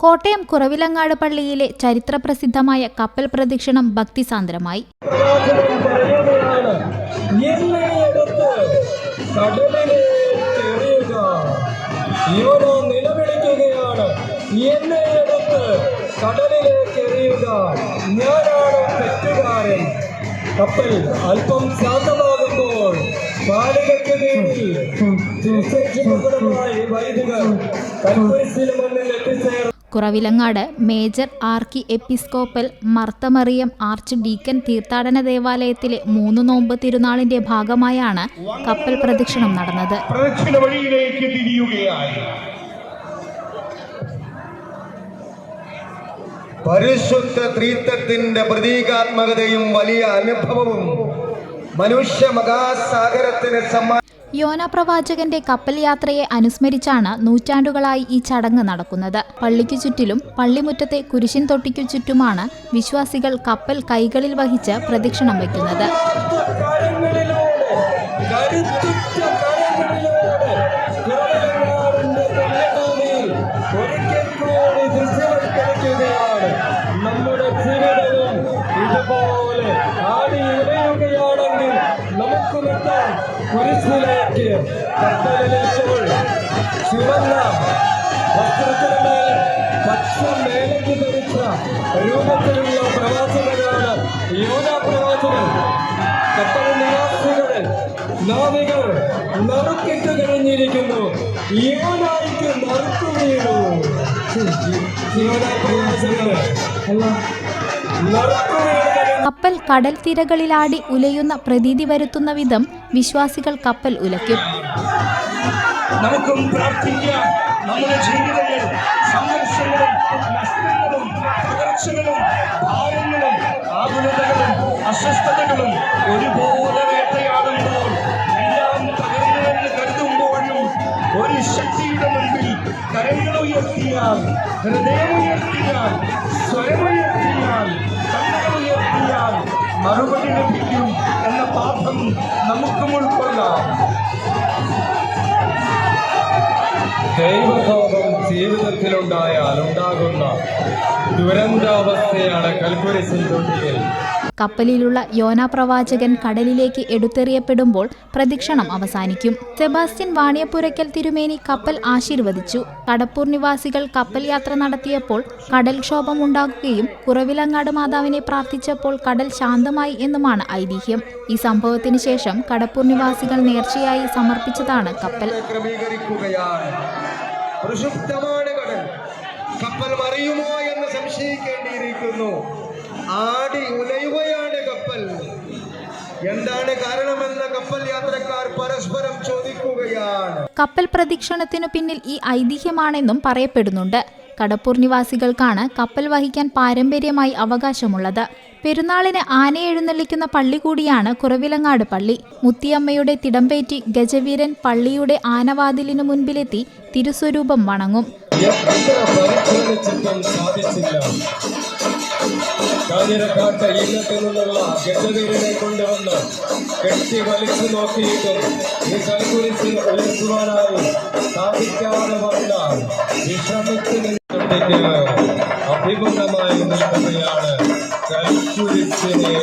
കോട്ടയം കുറവിലങ്ങാട് പള്ളിയിലെ ചരിത്രപ്രസിദ്ധമായ കപ്പൽ പ്രദക്ഷിണം ഭക്തിസാന്ദ്രമായി. നിലവിളിക്കുകയാണ് അല്പം മുന്നിൽ Kuravilangad major archiepiscopal Marth Mariam arch deacon തീർത്ഥാടന ദേവാലയത്തിലെ മൂന്ന് നോമ്പ് തിരുനാളിന്റെ ഭാഗമായാണ് കപ്പൽ പ്രദക്ഷിണം നടന്നത്. പരിശുദ്ധ ത്രീത്വത്തിന്റെ പ്രതീകാത്മകതയും വലിയ അനുഭവവും മനുഷ്യ മഹാസാഗരത്തിന് സമ്മാ യോന പ്രവാചകന്റെ കപ്പൽ യാത്രയെ അനുസ്മരിച്ചാണ് നൂറ്റാണ്ടുകളായി ഈ ചടങ്ങ് നടക്കുന്നത്. പള്ളിക്കു ചുറ്റിലും പള്ളിമുറ്റത്തെ കുരിശിൻ തൊട്ടിക്കു ചുറ്റുമാണ് വിശ്വാസികൾ കപ്പൽ കൈകളിൽ വഹിച്ച് പ്രദക്ഷിണം വയ്ക്കുന്നത് നമ്മുടെ ജീവിതവും ഇതുപോലെ ഉലയുകയാണെങ്കിൽ നമുക്കുമെത്താം കുരിശിലേക്ക് കപ്പലിലേക്കുകൾ ചുവന്ന വസ്ത്രത്തിനുമേൽ പച്ച മേലേക്ക് ധരിച്ച രൂപത്തിലുള്ള പ്രവാചകനാണ് യോന പ്രവാചകൻ. കപ്പൽ നിവാസികൾ നാവികൾ നറുക്കിട്ട് കഴിഞ്ഞിരിക്കുന്നു. യോനായിക്ക് നറുക്കു വീണു. യോന പ്രവാചകന്. അല്ല നറുക്കു വീണു കപ്പൽ കടൽ തിരകളിലാടി ഉലയുന്ന പ്രതീതി വരുത്തുന്ന വിധം വിശ്വാസികൾ കപ്പൽ ഉലയ്ക്കും. നമുക്കും നമ്മുടെ ഒരുപോലെ എല്ലാം ഒരു ശക്തിയുടെ മുമ്പിൽ കരങ്ങൾ ഉയർത്തിയാൽ ഹൃദയം ഉയർത്തിയാൽ കണ്ണുകൾ ഉയർത്തിയാൽ മറുപടി ലഭിക്കും എന്ന പാഠം നമുക്കും ഉൾക്കൊള്ളാം. ദൈവകോപം ജീവിതത്തിലുണ്ടായാൽ ഉണ്ടാകുന്ന ദുരന്താവസ്ഥയാണ് കൽക്കുരിശിൻ തൊട്ടിയിൽ കപ്പലിലുള്ള യോന പ്രവാചകൻ കടലിലേക്ക് എടുത്തെറിയപ്പെടുമ്പോൾ പ്രദക്ഷിണം അവസാനിക്കും. സെബാസ്റ്റ്യൻ വാണിയപ്പുരയ്ക്കൽ തിരുമേനി കപ്പൽ ആശീർവദിച്ചു. കടപ്പൂർ നിവാസികൾ കപ്പൽ യാത്ര നടത്തിയപ്പോൾ കടൽക്ഷോഭം ഉണ്ടാകുകയും കുറവിലങ്ങാട് മാതാവിനെ പ്രാർത്ഥിച്ചപ്പോൾ കടൽ ശാന്തമായി എന്നുമാണ് ഐതിഹ്യം. ഈ സംഭവത്തിന് ശേഷം കടപ്പൂർ നിവാസികൾ നേർച്ചയായി സമർപ്പിച്ചതാണ് കപ്പൽ. പ്രക്ഷുബ്ധമാണ് കടൽ. കപ്പൽ മറിയുമോ എന്ന് സംശയിക്കേണ്ടിയിരിക്കുന്നു. ആടി ഉലയുകയാണ് കപ്പൽ. എന്താണ് കാരണമെന്ന് കപ്പൽ യാത്രക്കാർ പരസ്പരം ചോദിക്കുകയാണ്. കപ്പൽ പ്രദക്ഷിണത്തിനു പിന്നിൽ ഈ ഐതിഹ്യമാണെന്നും പറയപ്പെടുന്നുണ്ട്. കടപ്പൂർ നിവാസികൾക്കാണ് കപ്പൽ വഹിക്കാൻ പാരമ്പര്യമായി അവകാശമുള്ളത്. പെരുന്നാളിന് ആനയെ എഴുന്നള്ളിക്കുന്ന പള്ളി കൂടിയാണ് കുറവിലങ്ങാട് പള്ളി. മുത്തിയമ്മയുടെ തിടമ്പേറ്റി ഗജവീരൻ പള്ളിയുടെ ആനവാതിലിനു മുൻപിലെത്തി തിരുസ്വരൂപം വണങ്ങും. എത്ര പരിശ്രമിച്ചിട്ടും സാധിച്ചില്ല കാഞ്ഞിരക്കാട്ട് ഇന്നത്തു നിന്നുള്ള ഗജവീരനെ കൊണ്ടുവന്ന് കെട്ടി വലിച്ചു നോക്കിയിട്ടും ഈ കൽക്കുരിശിൽ ഉയർത്തുവാനായി സാധിക്കാതെ വന്ന വിശ്രമിച്ചു അഭിമുഖമായി നിൽക്കുകയാണ് കൽക്കുരിശിനെ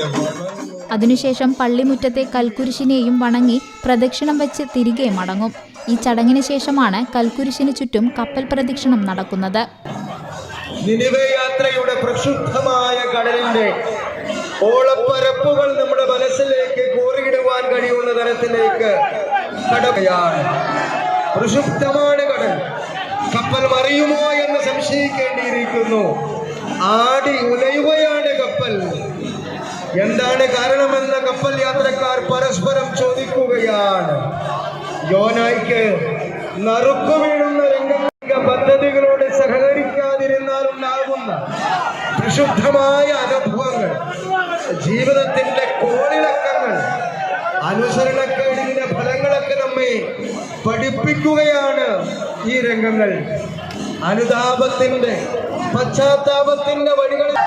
അതിനുശേഷം പള്ളിമുറ്റത്തെ കൽക്കുരിശിനെയും വണങ്ങി പ്രദക്ഷിണം വെച്ച് തിരികെ മടങ്ങും. ഈ ചടങ്ങിന് ശേഷമാണ് കൽക്കുരിശിന് ചുറ്റും കപ്പൽ പ്രദക്ഷിണം നടക്കുന്നത്. യാത്രയുടെ പ്രക്ഷുബ്ധമായ കടലിന്റെ ഓളപ്പരപ്പുകൾ നമ്മുടെ മനസ്സിലേക്ക് കോറിയിടുവാൻ കഴിയുന്ന തരത്തിലേക്ക് കടമയാണ് പ്രക്ഷുബ്ധമാണ് കടൽ. കപ്പൽ മറിയുമോ എന്ന് സംശയിക്കേണ്ടിയിരിക്കുന്നു. ആടി ഉലയുകയാണ് കപ്പൽ. എന്താണ് കാരണമെന്ന് കപ്പൽ യാത്രക്കാർ പരസ്പരം ചോദിക്കുകയാണ്. യോനായ്ക്ക് നറുക്കു വീഴുന്ന രംഗ പ്രക്ഷുബ്ധമായ അനുഭവങ്ങൾ ജീവിതത്തിന്റെ കോളിളക്കങ്ങൾ അനുസരണക്കേടിന്റെ ഫലങ്ങളൊക്കെ നമ്മെ പഠിപ്പിക്കുകയാണ് ഈ രംഗങ്ങൾ. അനുതാപത്തിന്റെ പശ്ചാത്താപത്തിന്റെ വഴികളിൽ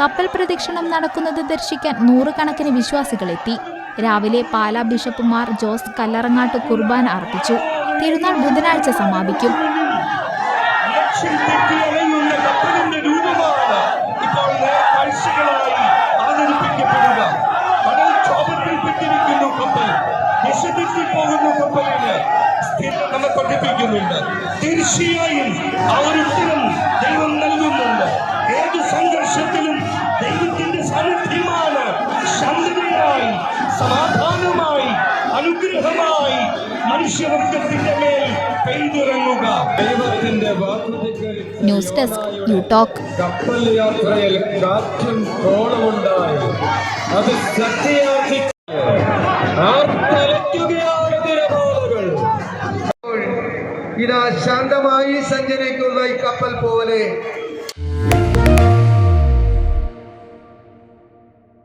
കപ്പൽ പ്രദക്ഷിണം നടക്കുന്നത് ദർശിക്കാൻ നൂറുകണക്കിന് വിശ്വാസികളെത്തി. രാവിലെ പാലാ ബിഷപ്പുമാർ ജോസ് കല്ലറങ്ങാട്ട് കുർബാന അർപ്പിച്ചു. തിരുനാൾ ബുധനാഴ്ച സമാപിക്കും. ലക്ഷ്യം തെറ്റി കപ്പലിന്റെ രൂപമാണ് ഇപ്പോൾ കാഴ്ചകളായി അവതരിപ്പിക്കപ്പെടുക കടൽ കപ്പൽ ദിശ പോകുന്ന കപ്പലിന് നമ്മെ പഠിപ്പിക്കുന്നുണ്ട് തീർച്ചയായും ആ ഒരു ദൈവം നൽകുന്നുണ്ട് ഏത് സംഘർഷത്തിലും ദൈവത്തിന്റെ സാന്നിധ്യമാണ് ശാന്തതയായി സമാധാനമായി അനുഗ്രഹമായി മനുഷ്യവർഗത്തിന്റെ മേൽ പെയ്തിറങ്ങുക വാക്കുതികൾ ന്യൂസ് ഡെസ്ക് യു ടോക്ക് കപ്പൽ യാത്രയിൽ കാറ്റും കോണമുണ്ടായി അത് ശക്തിയാക്കി ആർത്തലയ്ക്കുകയാണ് തിരമാലകൾ. ഇതാ ശാന്തമായി സഞ്ചരിക്കുന്ന ഈ കപ്പൽ പോലെ